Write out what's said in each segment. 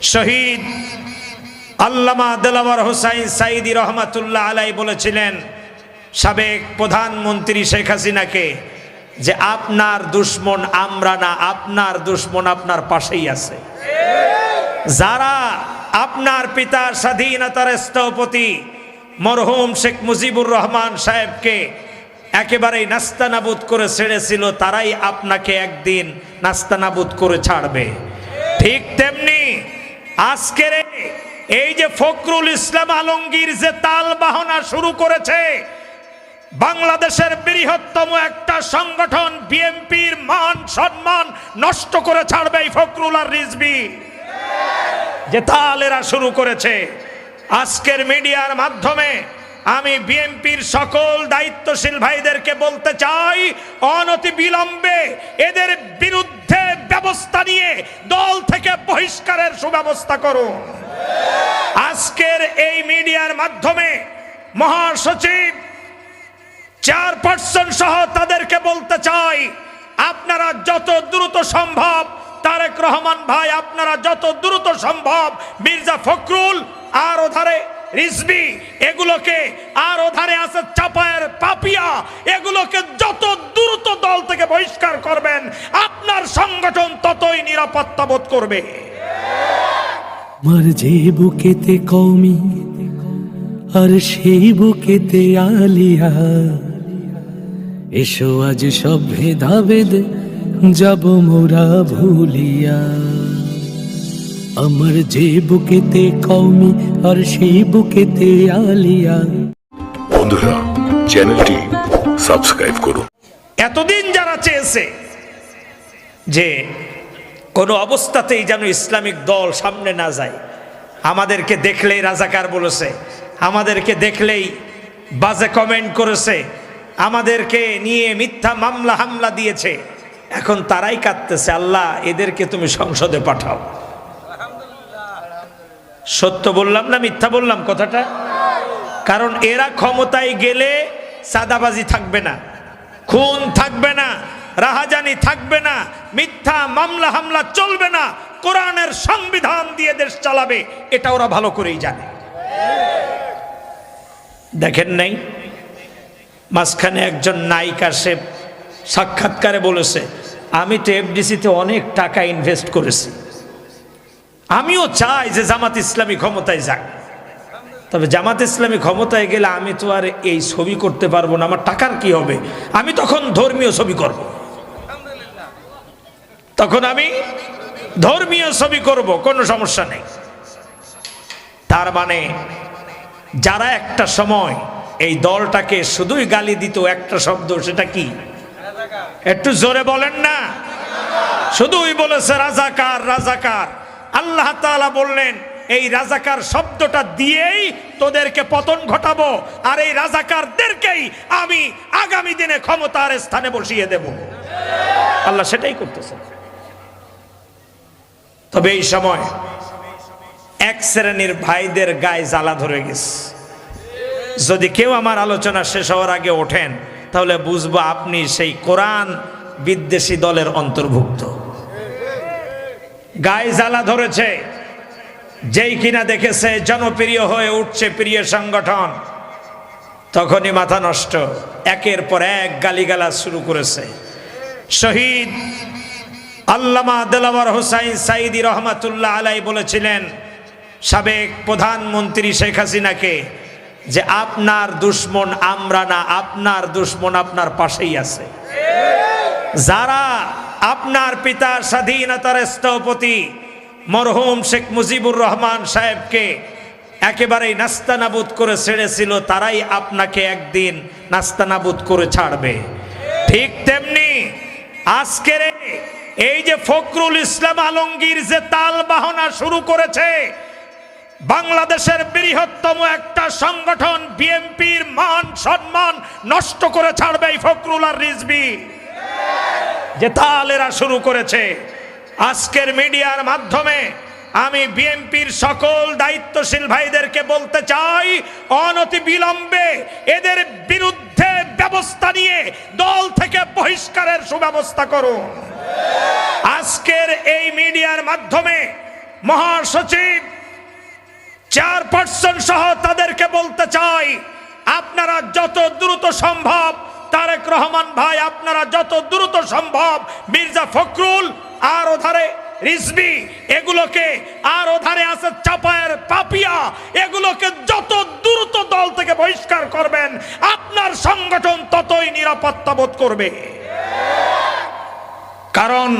শহীদ আল্লামা দেলাওয়ার হোসাইন সাইদি রহমাতুল্লাহ আলাই বলেছিলেন সাবেক প্রধানমন্ত্রী শেখ হাসিনাকে যে আপনার দুশ্মন আমরা না, আপনার দুশ্মন আপনার পাশেই আছে। যারা আপনার পিতা স্বাধীনতার স্থপতি মরহুম শেখ মুজিবুর রহমান সাহেবকে একেবারেই নাস্তানাবুদ করে ছেড়েছিল, তারাই আপনাকে একদিন নাস্তানাবুদ করে ছাড়বে। ঠিক তেমনি আজকের এই- যে ফখরুল ইসলাম আলমগীর যে তাল বাহনা শুরু করেছে, বাংলাদেশের বৃহত্তম একটা সংগঠন বিএনপির মান সম্মান নষ্ট করে ছাড়বে এই ফখরুল আর রিজবি। যে তালেরা শুরু করেছে, আজকের মিডিয়ার মাধ্যমে আমি বিএনপির সকল দায়িত্বশীল ভাইদেরকে বলতে চাই অনতি বিলম্বে এদের বিরুদ্ধে ব্যবস্থা নিয়ে দল থেকে বহিষ্কারের সুব্যবস্থা করুন। আজকের এই মিডিয়ার মাধ্যমে মহাসচিব চেয়ারপারসন সহ তাদেরকে বলতে চাই, আপনারা যত দ্রুত সম্ভব, তারেক রহমান ভাই, আপনারা যত দ্রুত সম্ভব, মির্জা ফখরুল আর ওধারে রিজবি, এগুলোকে আর ওধারে আছে চাপায়ের পাপিয়া, এগুলোকে যত দ্রুত দল থেকে বহিষ্কার করবেন, আপনার সংগঠন ততই নিরাপত্তা বোধ করবে। আমার যে বুকেতে কৌমি আর সেই বুকেতে আলিয়া। এসো আজ সব ভেদাভেদ, যাব মোরা ভুলিয়া। আমার যে বুকেতে কৌমি আর সেই বুকেতে আলিয়া। বন্ধুরা চ্যানেলটি সাবস্ক্রাইব করুন। এতদিন যারা চেয়েছে যে কোনো অবস্থাতেই যেন ইসলামিক দল সামনে না যায় আমাদেরকে দেখলেই রাজাকার বলেছে আমাদেরকে দেখলেই বাজে কমেন্ট করেছে আমাদেরকে নিয়ে মিথ্যা মামলা হামলা দিয়েছে এখন তারাই কাঁদতেছে আল্লাহ এদেরকে তুমি সংসদে পাঠাও। সত্য বললাম না মিথ্যা বললাম কথাটা? কারণ এরা ক্ষমতায় গেলে সাদাবাজি থাকবে না, খুন থাকবে না, রাহাজানি থাকবে না, মিথ্যা মামলা হামলা চলবে না, কোরআনের সংবিধান দিয়ে দেশ চালাবে, এটা ওরা ভালো করেই জানে। দেখেন নাই? মাঝখানে একজন নায়িকা সে সাক্ষাৎকারে বলেছে, আমি তো এফডিসিতে অনেক টাকা ইনভেস্ট করেছি। আমিও চাই যে জামাত ইসলামী ক্ষমতায় যাক। তবে জামাত ইসলামী ক্ষমতায় গেলে আমি তো আর এই ছবি করতে পারব না, আমার টাকার কি হবে? আমি তখন ধর্মীয় ছবি করব। তখন আমি ধর্মীয় ছবি করব, কোনো সমস্যা নেই। তার মানে যারা একটা সময় এই দলটাকে শুধুই গালি দিত, একটা শব্দ, সেটা কি? একটু জোরে বলেন না। শুধুই বলেছে, রাজাকার রাজাকার। আল্লাহ তাআলা বললেন, এই রাজাকার শব্দটা দিয়েই তোদেরকে পতন ঘটাবো, আর এই রাজাকারদেরকেই আমি আগামী দিনে ক্ষমতার স্থানে বসিয়ে দেব। আল্লাহ সেটাই করতেছে। তবে এই সময় এক শ্রেণির ভাইদের গায়ে জ্বালা ধরে গেছে। যদি কেউ আমার আলোচনা শেষ হওয়ার আগে ওঠেন, তাহলে বুঝব আপনি সেই কোরআন বিদ্বেষী দলের অন্তর্ভুক্ত। গায়ে জ্বালা ধরেছে। যেই কিনা দেখেছে জনপ্রিয় হয়ে উঠছে প্রিয় সংগঠন। তখনই মাথা নষ্ট। একের পর এক গালিগালা শুরু করেছে। শহীদ আল্লামা দেলাওয়ার হোসাইন সাইদি রহমাতুল্লাহ আলাই বলেছিলেন, সাবেক প্রধানমন্ত্রী শেখ হাসিনাকে যে আপনার দুশ্মন আমরা না, আপনার দুশ্মন আপনার পাশেই আছে। যারা আপনার পিতা স্বাধীনতার স্থপতি মরহুম শেখ মুজিবুর রহমান সাহেবকে একেবারেই নাস্তানাবুদ করে ছেড়েছিল, তারাই আপনাকে একদিন নাস্তানাবুদ করে ছাড়বে। ঠিক তেমনি আজকের এই- যে ফখরুল ইসলাম আলমগীর যে তাল বাহনা শুরু করেছে, বাংলাদেশের বৃহত্তম একটা সংগঠন, বিএনপির মান সম্মান নষ্ট করে ছাড়বে এই ফখরুল আর রিজবি যে তালেরা শুরু করেছে। আজকের মিডিয়ার মাধ্যমে আমি বিএনপির সকল দায়িত্বশীল ভাইদেরকে বলতে চাই, অনতি বিলম্বে এদের বিরুদ্ধে ব্যবস্থা নিয়ে দল থেকে বহিষ্কারের সুব্যবস্থা করুন। আজকের এই মিডিয়ার মাধ্যমে মহাসচিব চেয়ারপারসন সহ তাদেরকে বলতে চাই, আপনারা যত দ্রুত সম্ভব তারেক রহমান ভাই, আপনারা যত দ্রুত সম্ভব মির্জা ফখরুল আর ওধারে রিজবি এগুলোকে আর ওধারে আছে চাপায়ের পাপিয়া, এগুলোকে যত দ্রুত দল থেকে বহিষ্কার করবেন, আপনার সংগঠন ততই নিরাপত্তা বোধ করবে। কারণ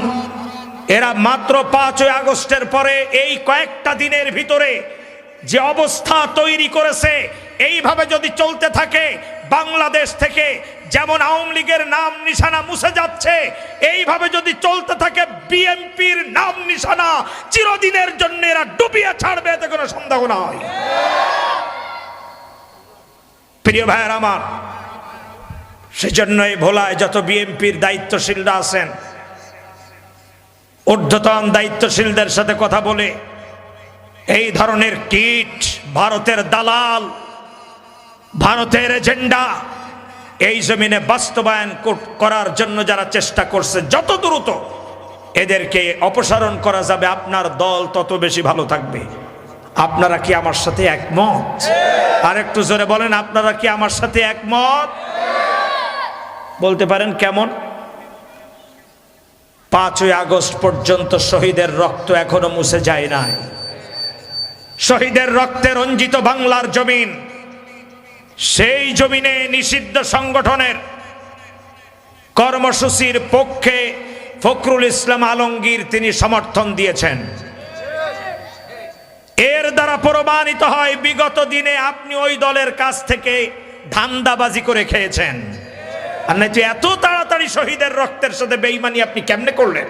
এরা মাত্র পাঁচই আগস্টের পরে এই কয়েকটা দিনের ভিতরে যে অবস্থা তৈরি করেছে, এইভাবে যদি চলতে থাকে বাংলাদেশ থেকে যেমন আওয়ামী লীগের নাম নিশানা মুছে যাচ্ছে, এইভাবে যদি চলতে থাকে, বিএনপির নাম নিশানা চিরদিনের জন্য এরা ডুবিয়ে ছাড়বে, এতে কোনো সন্দেহ নয় প্রিয় ভাইয়ের আমার, সেজন্যই ভোলায় যত বিএনপির দায়িত্বশীলরা আছেন, ঊর্ধ্বতন দায়িত্বশীলদের সাথে কথা বলে, এই ধরনের কিট ভারতের দালাল ভারতের এজেন্ডা এই জমিনে বাস্তবায়ন কর- করার জন্য যারা চেষ্টা করছে, যত দ্রুত এদেরকে অপসারণ করা যাবে, আপনার দল তত বেশি ভালো থাকবে। আপনারা কি আমার সাথে একমত? আর একটু জোরে বলেন, আপনারা কি আমার সাথে একমত? বলতে পারেন কেমন? পাঁচই আগস্ট পর্যন্ত শহীদের রক্ত এখনও মুছে যায় নাই। শহীদের রক্তে রঞ্জিত বাংলার জমিন সেই জমিনে নিষিদ্ধ সংগঠনের কর্মসূচির পক্ষে ফখরুল ইসলাম আলমগীর তিনি সমর্থন দিয়েছেন। এর দ্বারা প্রমাণিত হয়, বিগত দিনে আপনি ওই দলের কাছ থেকে ধান্দাবাজি করে খেয়েছেন। আর নাই তো এত তাড়াতাড়ি শহীদের রক্তের সাথে বেইমানি আপনি কেমনে করলেন?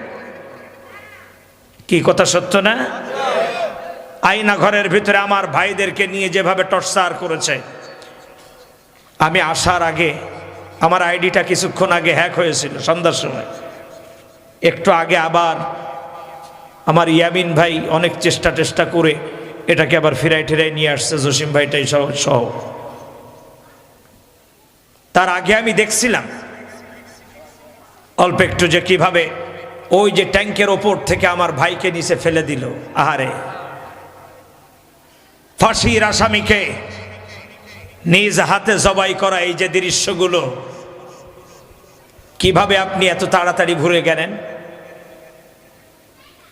কি কথা সত্য না? আয়না ঘরের ভিতরে আমার ভাইদেরকে নিয়ে যেভাবে টর্চার করেছে আমি আসার আগে আমার আইডিটা কিছুক্ষণ আগে হ্যাক হয়েছিল সন্ধ্যার সময়। একটু আগে আবার আমার ইয়ামিন ভাই অনেক চেষ্টা টেষ্টা করে এটাকে আবার ফিরাই ঠেরাই নিয়ে আসছে, জসিম ভাইটাই সহ সহ। তার আগে আমি দেখছিলাম অল্প একটু যে কীভাবে ওই যে ট্যাঙ্কের ওপর থেকে আমার ভাইকে নিচে ফেলে দিল। আহারে, ফাঁসির আসামিকে নিজ হাতে জবাই করা এই যে দৃশ্যগুলো, কীভাবে আপনি এত তাড়াতাড়ি ভুলে গেলেন?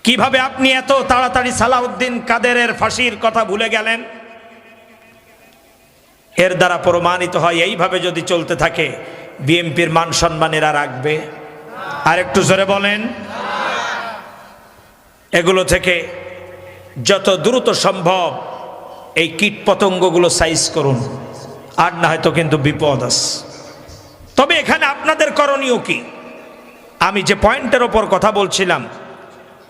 কীভাবে আপনি এত তাড়াতাড়ি সালাউদ্দিন কাদেরের ফাঁসির কথা ভুলে গেলেন? এর দ্বারা প্রমাণিত হয়, এইভাবে যদি চলতে থাকে, বিএনপির মান সম্মানেরা রাখবে। আর একটু জোরে বলেন। এগুলো থেকে যত দ্রুত সম্ভব এই কীট পতঙ্গগুলো সাইজ করুন। আর না হয়তো কিন্তু বিপদ আছে তবে এখানে আপনাদের করণীয় কি? আমি যে পয়েন্টের ওপর কথা বলছিলাম,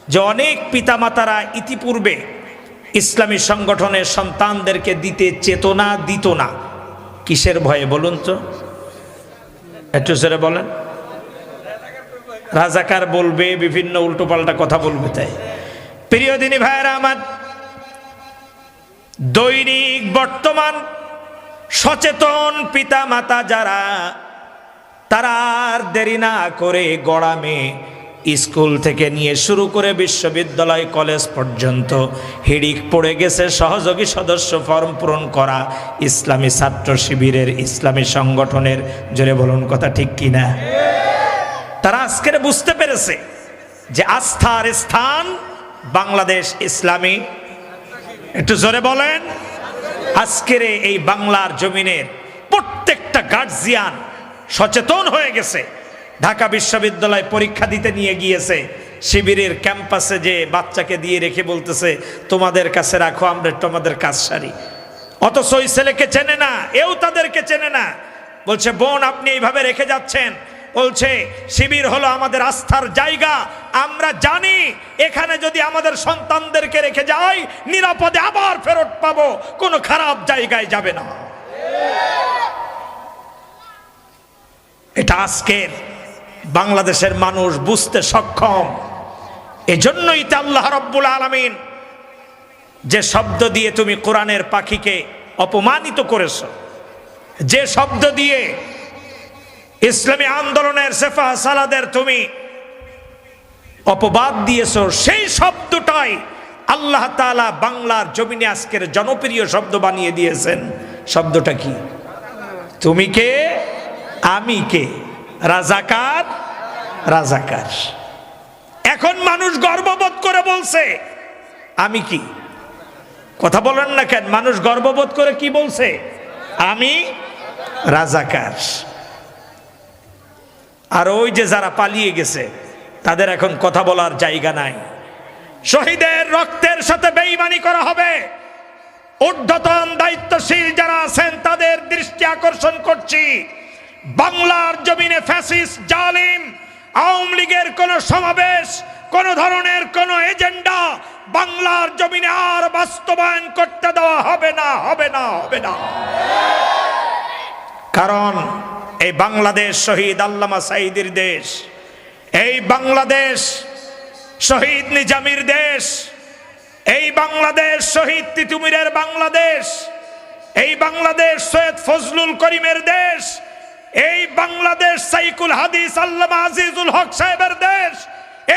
যে অনেক পিতামাতারা ইতিপূর্বে ইসলামী সংগঠনের সন্তানদেরকে দিতে চেতনা দিত না কিসের ভয়ে বলুন তো? একটু সেরে বলেন। রাজাকার বলবে, বিভিন্ন উল্টোপাল্টা কথা বলবে তাই। প্রিয় দিনী ভাইয়েরা আমার দৈনিক বর্তমান সচেতন পিতা মাতা যারা, তারা আর দেরি না করে গড়ামে স্কুল থেকে নিয়ে শুরু করে বিশ্ববিদ্যালয়, কলেজ পর্যন্ত। হিড়িক পড়ে গেছে, সহযোগী সদস্য ফর্ম পূরণ করা, ইসলামী ছাত্র শিবিরের ইসলামী সংগঠনের। জোরে বলুন কথা ঠিক কিনা? তারা আজকের বুঝতে পেরেছে যে আস্থার স্থান বাংলাদেশ ইসলামী। একটু জোরে বলেন। আজকের এই বাংলার জমিনের প্রত্যেকটা গার্জিয়ান সচেতন হয়ে গেছে। ঢাকা বিশ্ববিদ্যালয় পরীক্ষা দিতে নিয়ে গিয়েছে। শিবিরের ক্যাম্পাসে যে বাচ্চাকে দিয়ে রেখে বলতেছে, তোমাদের কাছে রাখো, আমরা তোমাদের কাজ সারি। অথচ ওই ছেলেকে চেনে না, এও তাদেরকে চেনে না। বলছে, বোন, আপনি এইভাবে রেখে যাচ্ছেন। বলছে, শিবির হলো আমাদের আস্থার জায়গা। আমরা জানি, এখানে যদি আমাদের সন্তানদেরকে রেখে যাই, নিরাপদে আবার ফেরত পাবো। কোনো খারাপ জায়গায় যাবে না। এটা আজকের বাংলাদেশের মানুষ বুঝতে সক্ষম। এজন্যই তো আল্লাহ রব্বুল আলমিন যে শব্দ দিয়ে তুমি কোরআনের পাখিকে অপমানিত করেছ, যে শব্দ দিয়ে ইসলামী আন্দোলনের সেফা সালাদের তুমি অপবাদ দিয়েছ, সেই শব্দটাই আল্লাহ তাআলা বাংলার জমিনে আজকের জনপ্রিয় শব্দ বানিয়ে দিয়েছেন। শব্দটা কি? তুমি কে? আমি কে? রাজাকার? রাজাকার। এখন মানুষ গর্ববোধ করে বলছে, আমি কি? কথা বলেন না কেন, মানুষ গর্ববোধ করে কি বলছে? আমি রাজাকার। আর ওই যে যারা পালিয়ে গেছে, তাদের এখন কথা বলার জায়গা নাই। শহীদের রক্তের সাথে বেইমানি করা হবে। ঊর্ধ্বতন দায়িত্বশীল যারা আছেন, তাদের দৃষ্টি আকর্ষণ করছি। বাংলার জমিনে ফ্যাসিস জালিম, আওয়ামী লীগের কোন সমাবেশ, কোন ধরনের কোন এজেন্ডা বাংলার জমিনে আর বাস্তবায়ন করতে দেওয়া হবে না হবে না হবে না। কারণ এই বাংলাদেশ শহীদ আল্লামা সাইদির দেশ। এই বাংলাদেশ শহীদ নিজামির দেশ। এই বাংলাদেশ শহীদ তিতুমিরের বাংলাদেশ। এই বাংলাদেশ সৈয়দ ফজলুল করিমের দেশ। এই বাংলাদেশ সাইকুল হাদিস আল্লামা আজিজুল হক সাহেবের দেশ।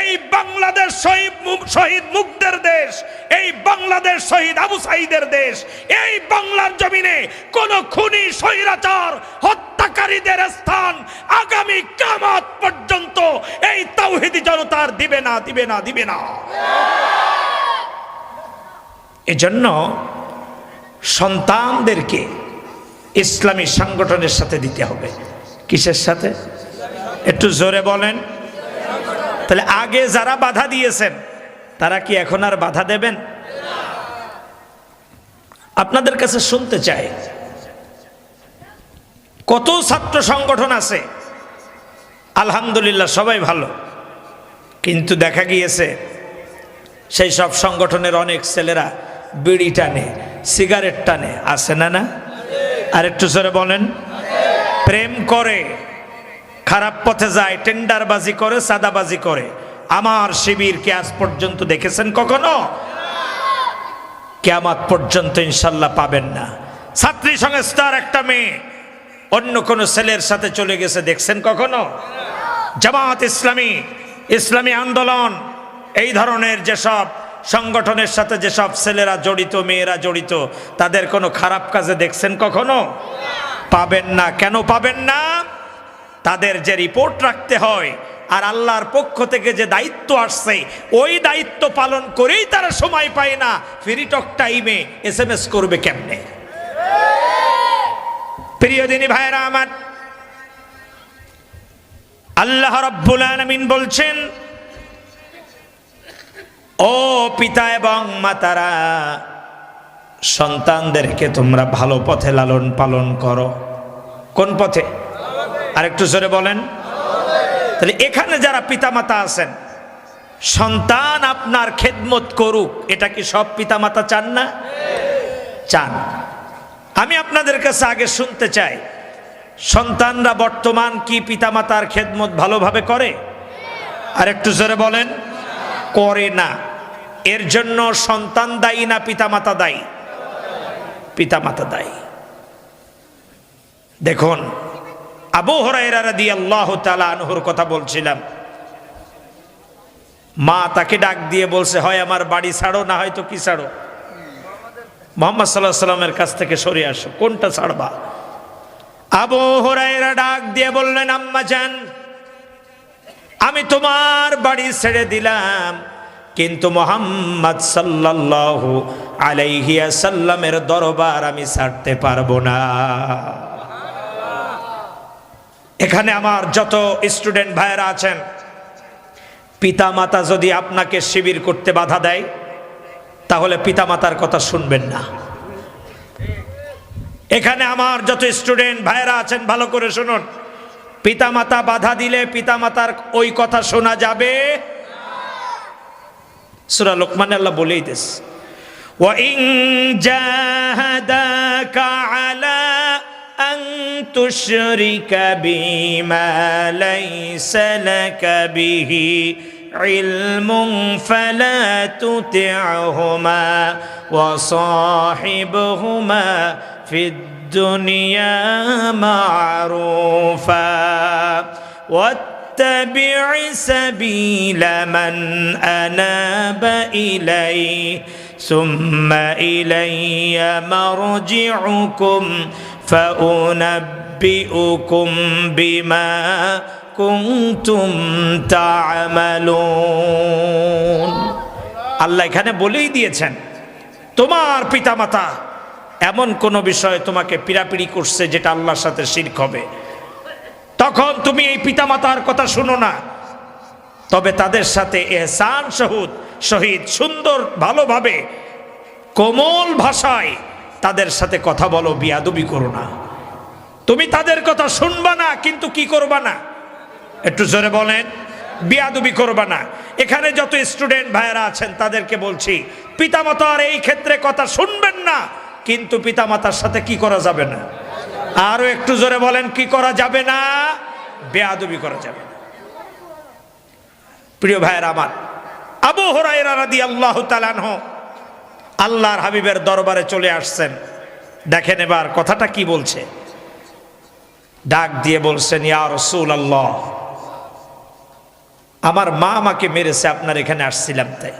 এই বাংলাদেশ শহীদ শহীদ মুগ্ধের দেশ। এই বাংলাদেশ শহীদ আবু সাইদের দেশ। এই বাংলার জমিনে কোন খুনি, স্বৈরাচার হত্যাকারীদের স্থান আগামী কামাত পর্যন্ত এই তাওহিদি জনতার দিবে না দিবে না দিবে না। এজন্য সন্তানদেরকে ইসলামী সংগঠনের সাথে দিতে হবে। কিসের সাথে? একটু জোরে বলেন। তাহলে আগে যারা বাধা দিয়েছেন, তারা কি এখন আর বাধা দেবেন? আপনাদের কাছে শুনতে চাই। কত ছাত্র সংগঠন আছে? আলহামদুলিল্লাহ, সবাই ভালো। কিন্তু দেখা গিয়েছে, সেই সব সংগঠনের অনেক ছেলেরা বিড়ি টানে, সিগারেট টানে। আছে না না? আর একটু জোরে বলেন। প্রেম করে, খারাপ পথে যায়, টেন্ডারবাজি করে সাদাবাজি করে। আমার শিবিরকে আজ পর্যন্ত দেখেছেন কখনো? কেয়ামাত পর্যন্ত ইনশাল্লাহ পাবেন না। ছাত্রী সংস্থার একটা মেয়ে অন্য কোনো ছেলের সাথে চলে গেছে, দেখছেন কখনো? জামাত ইসলামী ইসলামী আন্দোলন, এই ধরনের যেসব সংগঠনের সাথে যেসব ছেলেরা জড়িত, মেয়েরা জড়িত, তাদের কোনো খারাপ কাজে দেখছেন কখনো? পাবেন না। কেন পাবেন না? তাদের যে রিপোর্ট রাখতে হয় আর আল্লাহর পক্ষ থেকে যে দায়িত্ব আসছে, ওই দায়িত্ব পালন করেই তারা সময় পায় না। ফিরিটক টাইমে এস করবে কেমনে? প্রিয় দিনী ভাইরা আমার, আল্লাহ রব্বুল আলামিন বলছেন, ও পিতা এবং মাতারা, সন্তানদেরকে তোমরা ভালো পথে লালন পালন করো। কোন পথে? আরেকটু জোরে বলেন। তাহলে এখানে যারা পিতামাতা আছেন, সন্তান আপনার খেদমত করুক, এটা কি সব পিতামাতা চান না? চান। আমি আপনাদের কাছে আগে শুনতে চাই। সন্তানরা বর্তমান কি পিতামাতার খেদমত ভালোভাবে করে? আর একটু জোরে বলেন, করে না। এর জন্য সন্তান দায়ী না পিতামাতা দায়ী? পিতামাতা দায়ী। দেখুন, আবু হরাইরা দিয়ে আল্লাহ আনহুর কথা বলছিলাম। মা তাকে ডাক দিয়ে বলছে, হয় আমার বাড়ি ছাড়ো, না হয়তো কি ছাড়ো? মোহাম্মদ সাল্লাহ সাল্লামের কাছ থেকে সরে আসো, কোনটা ছাড়বা? আবু হরাইরা ডাক দিয়ে বললেন, আম্মা যান আমি তোমার বাড়ি ছেড়ে দিলাম, কিন্তু মোহাম্মদ সাল্লাল্লাহু আলাইহিয়া সাল্লামের দরবার আমি ছাড়তে পারব না। এখানে আমার যত স্টুডেন্ট ভাইয়েরা আছেন পিতা মাতা যদি আপনাকে শিবির করতে বাধা দেয় তাহলে পিতামাতার কথা শুনবেন না এখানে আমার যত স্টুডেন্ট ভাইয়েরা আছেন ভালো করে শুনুন পিতামাতা বাধা দিলে পিতামাতার ওই কথা শোনা যাবে সুরা লোকমান আল্লাহ বলেই দিস وإن جاهداك على أن تشرك بما ليس لك به علم فلا تطعهما وصاحبهما في الدنيا معروفا واتبع سبيل من أناب إلي ثم إلي مرجعكم فأنبئكم بما কুমতুম তামালুন আল্লাহ এখানে বলেই দিয়েছেন, তোমার পিতামাতা এমন কোন বিষয়ে তোমাকে পিড়াপিড়ি করছে যেটা আল্লাহর সাথে শির্ক হবে। তখন তুমি এই পিতামাতার কথা শুনো না। তবে তাদের সাথে এহসান শহুদ, শহীদ, সুন্দর, ভালোভাবে, কোমল ভাষায় তাদের সাথে কথা বলো, বিয়াদবি করো না। তুমি তাদের কথা শুনবা না, কিন্তু কি করবা না? একটু জোরে বলেন, বিয়াদুবি করবা না। এখানে যত স্টুডেন্ট ভাইয়েরা আছেন, তাদেরকে বলছি পিতামাতার এই ক্ষেত্রে কথা শুনবেন না, কিন্তু পিতামাতার সাথে কি করা যাবে না? আরও একটু জোরে বলেন, কি করা যাবে না? বেয়াদবি করা যাবে না। প্রিয় ভাইয়ের আমার, আবু হরাইরা রাদি আল্লাহ তালানহ আল্লাহর হাবিবের দরবারে চলে আসছেন। দেখেন এবার কথাটা কি বলছে? ডাক দিয়ে বলছেন, ইয়া রসুল আল্লাহ আমার মা আমাকে মেরেছে, আপনার এখানে আসছিলাম তাই।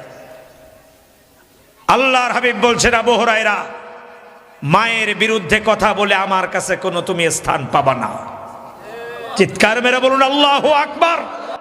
আল্লাহর হাবিব বলছেন, আবু হরাইরা মায়ের বিরুদ্ধে কথা বলে আমার কাছে কোনো তুমি স্থান পাবা না। চিৎকার মেরে বলুন, আল্লাহ আকবার।